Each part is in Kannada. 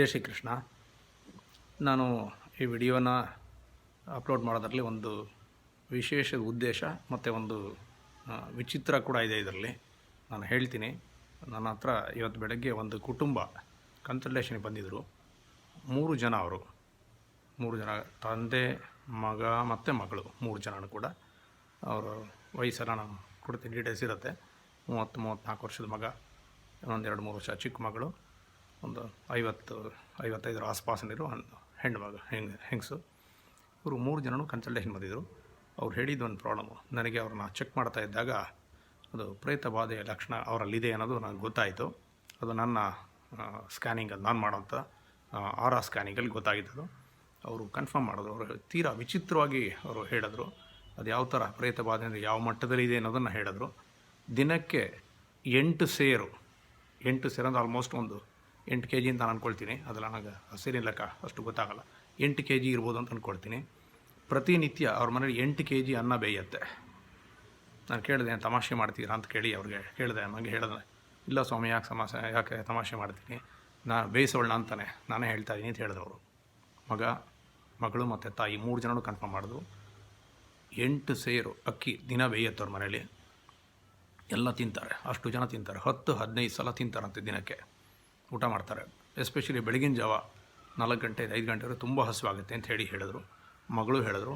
ಜೈ ಶ್ರೀಕೃಷ್ಣ. ನಾನು ಈ ವಿಡಿಯೋನ ಅಪ್ಲೋಡ್ ಮಾಡೋದ್ರಲ್ಲಿ ಒಂದು ವಿಶೇಷ ಉದ್ದೇಶ ಮತ್ತು ಒಂದು ವಿಚಿತ್ರ ಕೂಡ ಇದೆ ಇದರಲ್ಲಿ. ನಾನು ಹೇಳ್ತೀನಿ. ನನ್ನ ಹತ್ರ ಇವತ್ತು ಬೆಳಗ್ಗೆ ಒಂದು ಕುಟುಂಬ ಕನ್ಸಲ್ಟೇಷನ್ಗೆ ಬಂದಿದ್ದರು ಮೂರು ಜನ ಅವರು. ಮೂರು ಜನ ತಂದೆ, ಮಗ ಮತ್ತು ಮಗಳು, ಮೂರು ಜನನು ಕೂಡ. ಅವರ ವಯಸ್ಸೆಲ್ಲ ನಾನು ಕೊಡ್ತೀನಿ ಡೀಟೇಲ್ಸ್ ಇರುತ್ತೆ. ಮೂವತ್ತು ಮೂವತ್ತ್ನಾಲ್ಕು ವರ್ಷದ ಮಗ ಒಂದೆರಡು ಮೂರು ವರ್ಷ ಚಿಕ್ಕ ಮಗಳು. ಒಂದು ಐವತ್ತು, ಐವತ್ತೈದರ ಆಸ್ಪಾಸಿನಿರೋ ಹೆಣ್ಣು ಮಗ ಹೆಂಗ್, ಹೆಂಗಸು. ಇವರು ಮೂರು ಜನನು ಕನ್ಸಲ್ಟೇಷನ್ ಬಂದಿದ್ದರು ಅವ್ರು ಹೇಳಿದ್ದು ಒಂದು ಪ್ರಾಬ್ಲಮು. ನನಗೆ ಅವ್ರನ್ನ ಚೆಕ್ ಮಾಡ್ತಾ ಇದ್ದಾಗ ಅದು ಪ್ರೇತ ಬಾಧೆಯ ಲಕ್ಷಣ ಅವರಲ್ಲಿದೆ ಅನ್ನೋದು ನನಗೆ ಗೊತ್ತಾಯಿತು. ಅದು ನನ್ನ ಸ್ಕ್ಯಾನಿಂಗಲ್ಲಿ ನಾನು ಮಾಡೋಂಥ ಆರ್ ಆ ಸ್ಕ್ಯಾನಿಂಗಲ್ಲಿ ಗೊತ್ತಾಗಿದ್ದದು. ಅವರು ಕನ್ಫರ್ಮ್ ಮಾಡಿದ್ರು. ಅವರು ತೀರಾ ವಿಚಿತ್ರವಾಗಿ ಅವರು ಹೇಳಿದ್ರು. ಅದು ಯಾವ ಥರ ಪ್ರೇತ ಬಾಧೆ ಅಂದರೆ ಯಾವ ಮಟ್ಟದಲ್ಲಿ ಇದೆ ಅನ್ನೋದನ್ನು ಹೇಳಿದ್ರು. ದಿನಕ್ಕೆ ಎಂಟು ಸೇರು ಎಂಟು ಸೇರು ಅಂದರೆ ಆಲ್ಮೋಸ್ಟ್ ಒಂದು ಎಂಟು ಕೆ ಜಿ ಅಂತ ನಾನು ಅಂದ್ಕೊಳ್ತೀನಿ ಅದೆಲ್ಲ ನನಗೆ ಹಸಿರಿನ ಲೆಕ್ಕ ಅಷ್ಟು ಗೊತ್ತಾಗಲ್ಲ. ಎಂಟು ಕೆ ಜಿ ಇರ್ಬೋದು ಅಂತ ಅಂದ್ಕೊಳ್ತೀನಿ ಪ್ರತಿನಿತ್ಯ ಅವ್ರ ಮನೇಲಿ ಎಂಟು ಕೆ ಜಿ ಅನ್ನ ಬೇಯುತ್ತೆ. ನಾನು ಕೇಳಿದೆ ತಮಾಷೆ ಮಾಡ್ತೀರಾ ಅಂತ ಕೇಳಿ ಅವ್ರಿಗೆ ಕೇಳಿದೆ. ನನಗೆ ಹೇಳಿದೆ, ಇಲ್ಲ ಸ್ವಾಮಿ, ಯಾಕೆ ಸಮಾಸ ಯಾಕೆ ತಮಾಷೆ ಮಾಡ್ತೀನಿ? ನಾನು ಬೇಯಿಸೋಣ ಅಂತಾನೆ. ನಾನೇ ಹೇಳ್ತಾ ಇದ್ದೀನಿ ಅಂತ ಹೇಳಿದೆ ಅವರು ಮಗ, ಮಗಳು ಮತ್ತು ತಾಯಿ ಮೂರು ಜನನು ಕನ್ಫರ್ಮ್ ಮಾಡಿದ್ರು. ಎಂಟು ಸೇರು ಅಕ್ಕಿ ದಿನ ಬೇಯತ್ತೆ ಅವ್ರ ಮನೇಲಿ. ಎಲ್ಲ ತಿಂತಾರೆ. ಅಷ್ಟು ಜನ ತಿಂತಾರೆ. ಹತ್ತು, ಹದಿನೈದು ಸಲ ತಿಂತಾರಂತೆ ದಿನಕ್ಕೆ. ಊಟ ಮಾಡ್ತಾರೆ. ಎಸ್ಪೆಷಲಿ ಬೆಳಗಿನ ಜಾವ ನಾಲ್ಕು ಗಂಟೆ ಐದು ಗಂಟೆವರೆಗೆ ತುಂಬ ಹಸುವಾಗುತ್ತೆ ಅಂತ ಹೇಳಿ ಹೇಳಿದರು. ಮಗಳು ಹೇಳಿದ್ರು.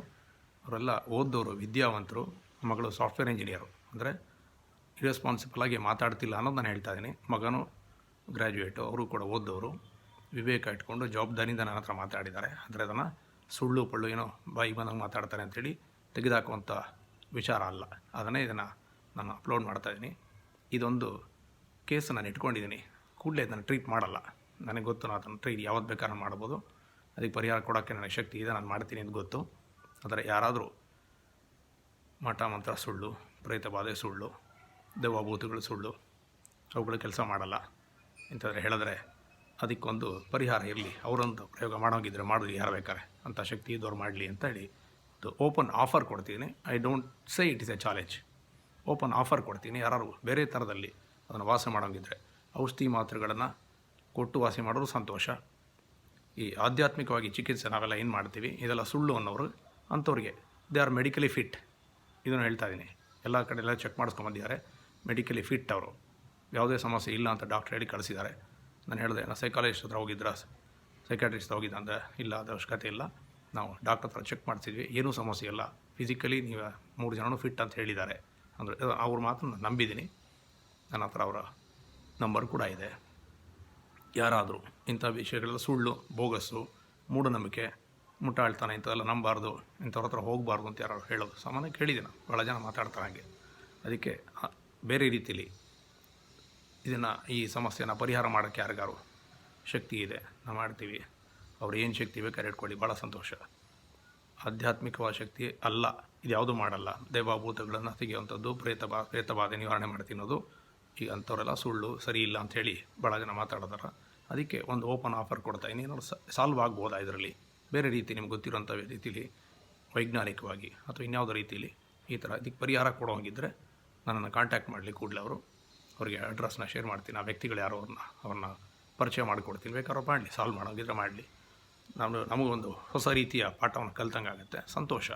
ಅವರೆಲ್ಲ ಓದ್ದವರು, ವಿದ್ಯಾವಂತರು, ಮಗಳು ಸಾಫ್ಟ್ವೇರ್ ಇಂಜಿನಿಯರು. ಅಂದರೆ ಇರೆಸ್ಪಾನ್ಸಿಬಲ್ ಆಗಿ ಮಾತಾಡ್ತಿಲ್ಲ ಅನ್ನೋದು ನಾನು ಹೇಳ್ತಾ ಇದ್ದೀನಿ. ಮಗನು ಗ್ರ್ಯಾಜುಯೇಟು ಅವರು ಕೂಡ ಓದ್ದವರು. ವಿವೇಕ ಇಟ್ಕೊಂಡು ಜವಾಬ್ದಾರಿಯಿಂದ ನನ್ನ ಹತ್ರ ಮಾತಾಡಿದ್ದಾರೆ. ಅಂದರೆ ಅದನ್ನು ಸುಳ್ಳು, ಪಳ್ಳು ಏನೋ ಬಾಯಿ ಬಂದಂಗೆ ಮಾತಾಡ್ತಾರೆ ಅಂಥೇಳಿ ತೆಗೆದಾಕುವಂಥ ವಿಚಾರ ಅಲ್ಲ. ಅದನ್ನೇ ಇದನ್ನು ನಾನು ಅಪ್ಲೋಡ್ ಮಾಡ್ತಾಯಿದ್ದೀನಿ ಇದೊಂದು ಕೇಸ್ ನಾನು ಇಟ್ಕೊಂಡಿದ್ದೀನಿ. ಕೂಡಲೇ ಅದನ್ನು ಟ್ರೀಟ್ ಮಾಡಲ್ಲ. ನನಗೆ ಗೊತ್ತು ನಾನು ಅದನ್ನು ಟ್ರೀಟ್ ಯಾವತ್ತು ಬೇಕಾದ್ರೂ ಮಾಡ್ಬೋದು. ಅದಕ್ಕೆ ಪರಿಹಾರ ಕೊಡೋಕ್ಕೆ ನನಗೆ ಶಕ್ತಿ ಇದೆ, ನಾನು ಮಾಡ್ತೀನಿ ಅಂತ ಗೊತ್ತು. ಆದರೆ ಯಾರಾದರೂ ಮಠ ಮಂತ್ರ ಸುಳ್ಳು, ಪ್ರೇತ ಬಾಧೆ ಸುಳ್ಳು ದೇವಭೂತಗಳು ಸುಳ್ಳು, ಅವುಗಳು ಕೆಲಸ ಮಾಡಲ್ಲ ಇಂಥದ್ರೆ ಹೇಳಿದ್ರೆ ಅದಕ್ಕೊಂದು ಪರಿಹಾರ ಇರಲಿ. ಅವರೊಂದು ಪ್ರಯೋಗ ಮಾಡೋಂಗಿದ್ರೆ ಮಾಡಲಿ ಯಾರು ಬೇಕಾರೆ ಅಂಥ ಶಕ್ತಿ ಇದ್ದವ್ರು ಮಾಡಲಿ ಅಂತ ಹೇಳಿ ಒಂದು ಓಪನ್ ಆಫರ್ ಕೊಡ್ತೀನಿ. I don't say it is a challenge open offer ಕೊಡ್ತೀನಿ. ಯಾರು ಬೇರೆ ಥರದಲ್ಲಿ ಅದನ್ನು ವಾಸ ಮಾಡೋಂಗಿದ್ರೆ ಔಷಧಿ ಮಾತ್ರೆಗಳನ್ನು ಕೊಟ್ಟು ವಾಸಿ ಮಾಡೋರು ಸಂತೋಷ. ಈ ಆಧ್ಯಾತ್ಮಿಕವಾಗಿ ಚಿಕಿತ್ಸೆ ನಾವೆಲ್ಲ ಏನು ಮಾಡ್ತೀವಿ? ಇದೆಲ್ಲ ಸುಳ್ಳು ಅನ್ನೋರು ಅಂಥವ್ರಿಗೆ. ದೇ ಆರ್ ಮೆಡಿಕಲಿ ಫಿಟ್ ಇದನ್ನು ಹೇಳ್ತಾ ಇದ್ದೀನಿ ಎಲ್ಲ ಕಡೆ ಎಲ್ಲ ಚೆಕ್ ಮಾಡಿಸ್ಕೊಂಬಂದಿದ್ದಾರೆ. ಮೆಡಿಕಲಿ ಫಿಟ್ ಅವರು. ಯಾವುದೇ ಸಮಸ್ಯೆ ಇಲ್ಲ ಅಂತ ಡಾಕ್ಟ್ರ್ ಹೇಳಿ ಕಳಿಸಿದ್ದಾರೆ. ನಾನು ಹೇಳಿದೆ ನಾನು ಸೈಕಾಲಜಿಸ್ಟ್ ಹತ್ರ ಹೋಗಿದ್ರ? ಸೈಕಾಟ್ರಿಸ್ಟ್ ಹೋಗಿದ್ದ ಅಂದರೆ ಇಲ್ಲ, ಅದು ಅವಶ್ಯಕತೆ ಇಲ್ಲ. ನಾವು ಡಾಕ್ಟರ್ ಹತ್ರ ಚೆಕ್ ಮಾಡ್ತಿದ್ವಿ ಏನೂ ಸಮಸ್ಯೆ ಇಲ್ಲ. ಫಿಸಿಕಲಿ ನೀವು ಮೂರು ಜನನೂ ಫಿಟ್ ಅಂತ ಹೇಳಿದ್ದಾರೆ. ಅಂದರೆ, ಅವ್ರ ಮಾತ್ರ ನಂಬಿದ್ದೀನಿ. ನನ್ನ ಹತ್ರ ಅವರ ನಂಬರ್ ಕೂಡ ಇದೆ. ಯಾರಾದರೂ ಇಂಥ ವಿಷಯಗಳೆಲ್ಲ ಸುಳ್ಳು, ಬೋಗಸ್ಸು, ಮೂಢನಂಬಿಕೆ, ಮುಟ್ಟಾಳ್ತಾನೆ ಇಂಥದೆಲ್ಲ ನಂಬಾರ್ದು, ಇಂಥವ್ರ ಹತ್ರ ಹೋಗಬಾರ್ದು ಅಂತ ಯಾರು ಹೇಳೋದು ಸಾಮಾನ್ಯ ಕೇಳಿದ್ದೀನಿ. ಭಾಳ ಜನ ಮಾತಾಡ್ತಾರೆ ಹಾಗೆ. ಅದಕ್ಕೆ ಬೇರೆ ರೀತಿಯಲ್ಲಿ ಇದನ್ನು ಈ ಸಮಸ್ಯೆನ ಪರಿಹಾರ ಮಾಡೋಕ್ಕೆ ಯಾರಿಗಾರು ಶಕ್ತಿ ಇದೆ, ನಾವು ಮಾಡ್ತೀವಿ. ಅವ್ರು ಏನು ಶಕ್ತಿ ಬೇಕಾದ್ರೆ ಇಟ್ಕೊಳ್ಳಿ ಭಾಳ ಸಂತೋಷ. ಆಧ್ಯಾತ್ಮಿಕವಾದ ಶಕ್ತಿ ಅಲ್ಲ ಇದು ಯಾವುದೂ ಮಾಡಲ್ಲ. ದೇವಭೂತಗಳನ್ನು ತೆಗೆಯುವಂಥದ್ದು ಪ್ರೇತ ಬಾ ಪ್ರೇತ ಬಾಧೆ ನಿವಾರಣೆ ಮಾಡಿ ತಿನ್ನೋದು ಈಗ ಅಂಥವರೆಲ್ಲ ಸುಳ್ಳು ಸರಿ ಇಲ್ಲ ಅಂಥೇಳಿ ಭಾಳ ಜನ ಮಾತಾಡಿದಾರೆ. ಅದಕ್ಕೆ ಒಂದು ಓಪನ್ ಆಫರ್ ಕೊಡ್ತಾ ಇನ್ನೇನಾದ್ರು ಸಾಲ್ವ್ ಆಗ್ಬೋದಾ ಇದರಲ್ಲಿ? ಬೇರೆ ರೀತಿ ನಿಮ್ಗೆ ಗೊತ್ತಿರೋಂಥ ರೀತಿಲಿ, ವೈಜ್ಞಾನಿಕವಾಗಿ ಅಥವಾ ಇನ್ಯಾವುದೋ ರೀತಿಲಿ ಈ ಥರ ಇದಕ್ಕೆ ಪರಿಹಾರ ಕೊಡೋಂಗಿದ್ರೆ ನನ್ನನ್ನು ಕಾಂಟ್ಯಾಕ್ಟ್ ಮಾಡಲಿ ಕೂಡಲೇ ಅವರು. ಅವರಿಗೆ ಅಡ್ರೆಸ್ನ ಶೇರ್ ಮಾಡ್ತೀನಿ. ಆ ವ್ಯಕ್ತಿಗಳು ಯಾರೋ ಅವ್ರನ್ನ ಅವ್ರನ್ನ ಪರಿಚಯ ಮಾಡಿಕೊಡ್ತೀನಿ. ಬೇಕಾದ್ರೂ ಮಾಡಲಿ ಸಾಲ್ವ್ ಮಾಡೋಂಗಿದ್ರೆ ಮಾಡಲಿ. ನಾನು ನಮಗೊಂದು ಹೊಸ ರೀತಿಯ ಪಾಠವನ್ನು ಕಲ್ತಂಗೆ ಆಗುತ್ತೆ ಸಂತೋಷ.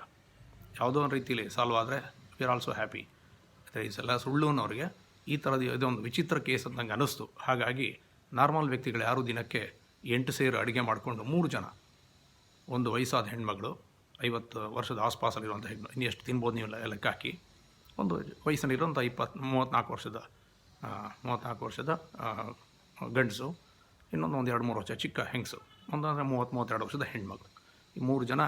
ಯಾವುದೋ ಒಂದು ರೀತಿಯಲ್ಲಿ ಸಾಲ್ವ್ ಆದರೆ ವಿ ಆರ್ ಆಲ್ಸೋ ಹ್ಯಾಪಿ ಸಲ ಸುಳ್ಳು ಅನ್ನೋರಿಗೆ ಈ ಥರದ ಇದೊಂದು ವಿಚಿತ್ರ ಕೇಸ್ ಅಂತ ನಂಗೆ ಅನ್ನಿಸ್ತು. ಹಾಗಾಗಿ ನಾರ್ಮಲ್ ವ್ಯಕ್ತಿಗಳು ಯಾರು ದಿನಕ್ಕೆ ಎಂಟು ಸೇರು ಅಡುಗೆ ಮಾಡಿಕೊಂಡು ಮೂರು ಜನ, ಒಂದು ವಯಸ್ಸಾದ ಹೆಣ್ಮಗಳು, ಐವತ್ತು ವರ್ಷದ ಆಸ್ಪಾಸಲ್ಲಿರುವಂಥ ಹೆಣ್ಣು ಇನ್ನು ಎಷ್ಟು ತಿನ್ಬೋದು ನೀವು ಲೆಕ್ಕ ಹಾಕಿ, ಒಂದು ವಯಸ್ಸಲ್ಲಿರುವಂಥ ಇಪ್ಪತ್ತು ಮೂವತ್ತ್ನಾಲ್ಕು ವರ್ಷದ ಮೂವತ್ತ್ನಾಲ್ಕು ವರ್ಷದ ಗಂಡಸು, ಇನ್ನೊಂದು ಒಂದು ಎರಡು ಮೂರು ವರ್ಷ ಚಿಕ್ಕ ಹೆಂಗಸು ಒಂದಂದರೆ ಮೂವತ್ತು, ಮೂವತ್ತೆರಡು ವರ್ಷದ ಹೆಣ್ಮಗಳು. ಈ ಮೂರು ಜನ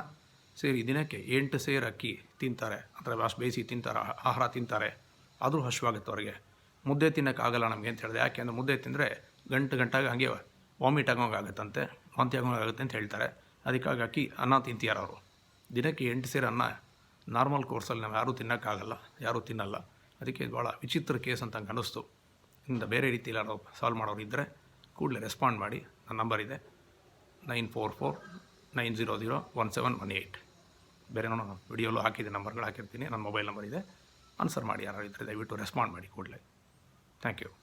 ಸೇರಿ ದಿನಕ್ಕೆ ಎಂಟು ಸೇರು ಅಕ್ಕಿ ತಿಂತಾರೆ ಅಂದರೆ ಅಷ್ಟು ಬೇಯಿಸಿ ತಿಂತಾರೆ, ಆಹಾರ ತಿಂತಾರೆ, ಆದರೂ ಹಶ್ವಾಗುತ್ತೆ ಅವ್ರಿಗೆ. ಮುದ್ದೆ ತಿನ್ನೋಕ್ಕಾಗಲ್ಲ ನಮಗೆ ಅಂತ ಹೇಳಿದೆ. ಯಾಕೆ ಅಂದರೆ ಮುದ್ದೆ ತಿಂದರೆ ಗಂಟು ಗಂಟಾಗಿ ಹಾಗೆ ವಾಮಿಟ್ ಆಗೋಂಗಾಗುತ್ತಂತೆ, ವಾಂತಿ ಆಗೋಂಗಾಗುತ್ತೆ ಅಂತ ಹೇಳ್ತಾರೆ. ಅದಕ್ಕಾಗಿ ಅಕ್ಕಿ ಅನ್ನ ತಿಂತೀಯಾರ ಅವರು. ದಿನಕ್ಕೆ ಎಂಟು ಸೇರು ಅನ್ನ ನಾರ್ಮಲ್ ಕೋರ್ಸಲ್ಲಿ ನಾವು ಯಾರೂ ತಿನ್ನೋಕ್ಕಾಗಲ್ಲ, ಯಾರೂ ತಿನ್ನಲ್ಲ. ಅದಕ್ಕೆ ಭಾಳ ವಿಚಿತ್ರ ಕೇಸ್ ಅಂತ ಅನ್ನಿಸ್ತು. ಇಂದ ಬೇರೆ ರೀತಿಯಲ್ಲಿ ಯಾರೋ ಸಾಲ್ವ್ ಮಾಡೋರು ಇದ್ದರೆ ಕೂಡಲೇ ರೆಸ್ಪಾಂಡ್ ಮಾಡಿ. ನನ್ನ ನಂಬರ್ ಇದೆ nine four four nine zero zero one seven one eight ಬೇರೆ ನಾನು ವಿಡಿಯೋಲ್ಲೂ ಹಾಕಿದ್ದೆ ನಂಬರ್ಗಳು ಹಾಕಿರ್ತೀನಿ. ನನ್ನ ಮೊಬೈಲ್ ನಂಬರ್ ಇದೆ. ಆನ್ಸರ್ ಮಾಡಿ ಯಾರು ಇದ್ದರೆ ದಯವಿಟ್ಟು ರೆಸ್ಪಾಂಡ್ ಮಾಡಿ ಕೂಡಲೇ. Thank you.